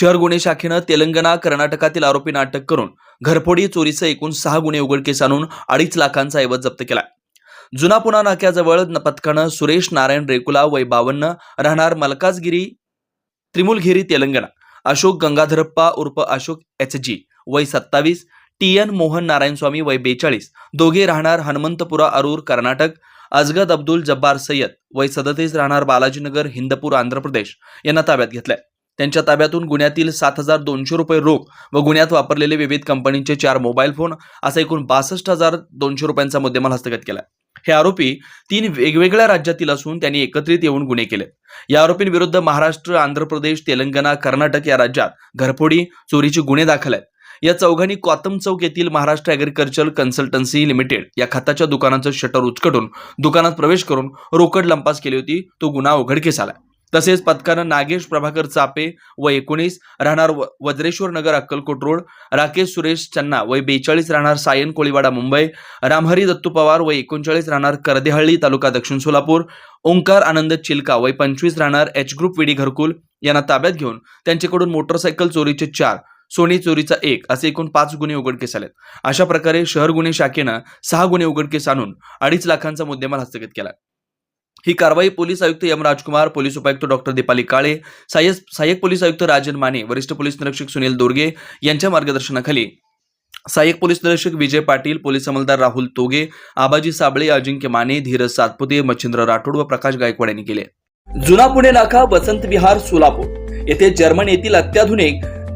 शहर गुन्हे शाखेनं तेलंगणा कर्नाटकातील आरोपींना अटक करून घरफोडी चोरीचे एकूण सहा गुन्हे उघडकीस आणून अडीच लाखांचा ऐवज जप्त केला जुना पुणा नाक्याजवळ पथकानं सुरेश नारायण रेकुला वय बावन्न राहणार मलकाजगिरी त्रिमुलगिरी तेलंगणा. अशोक गंगाधरप्पा उर्फ अशोक एच जी वय सत्तावीस टी एन मोहन नारायण स्वामी वय बेचाळीस. दोघे राहणार हनुमंतपुरा अरूर कर्नाटक. अजगद अब्दुल जब्बार सय्यद वय सदतीस राहणार बालाजीनगर हिंदपूर आंध्र प्रदेश. यांना ताब्यात घेतलंय. त्यांच्या ताब्यातून गुन्ह्यातील सात हजार दोनशे रुपये रोख व गुन्ह्यात वापरलेले विविध कंपनीचे चार मोबाईल फोन असा एकूण बासष्ट हजार दोनशे रुपयांचा मुद्देमाल हस्तगत केला. हे आरोपी तीन वेगवेगळ्या राज्यातील असून त्यांनी एकत्रित येऊन गुन्हे केले. या आरोपींविरुद्ध महाराष्ट्र आंध्र प्रदेश तेलंगणा कर्नाटक या राज्यात घरफोडी चोरीचे गुन्हे दाखल आहेत. या चौघांनी कॉतम चौक येथील महाराष्ट्र ॲग्रिकल्चर कन्सल्टन्सी लिमिटेड या खताच्या दुकानाचं शटर उचकटून दुकानात प्रवेश करून रोकड लंपास केली होती. तो गुन्हा उघडकीस आला तसेच पथकानं नागेश प्रभाकर चापे व एकोणीस राहणार वज्रेश्वर नगर अक्कलकोट रोड राकेश सुरेश चन्ना वय बेचाळीस राहणार सायन कोळीवाडा मुंबई रामहरी दत्तू पवार वय एकोणचाळीस राहणार करदेहळ्ळी तालुका दक्षिण सोलापूर ओंकार आनंद चिलका वय पंचवीस राहणार एच ग्रुप विडी घरकुल यांना ताब्यात घेऊन त्यांच्याकडून मोटरसायकल चोरीचे चार सोनी चोरीचा एक असे एकूण पाच गुन्हे उघडकीस आलेत. अशा प्रकारे शहर गुन्हे शाखेनं सहा गुन्हे उघडकीस आणून अडीच लाखांचा मुद्देमाल हस्तगत केला. ही कारवाई पोलीस आयुक्त एम राजकुमार पोलीस उपायुक्त डॉक्टर दीपाली काळे सहाय्यक सहाय्यक पोलीस आयुक्त राजन माने वरिष्ठ पोलीस निरीक्षक सुनील दोरगे यांच्या मार्गदर्शनाखाली. सहाय्यक पोलीस निरीक्षक विजय पाटील पोलीस अंमलदार राहुल तोगे आबाजी साबळे अजिंक्य माने धीरज सातपुते मच्छिंद्र राठोड व प्रकाश गायकवाड यांनी केले. जुना पुणे नाका वसंत विहार सोलापूर. येथे जर्मन येथील अत्याधुनिक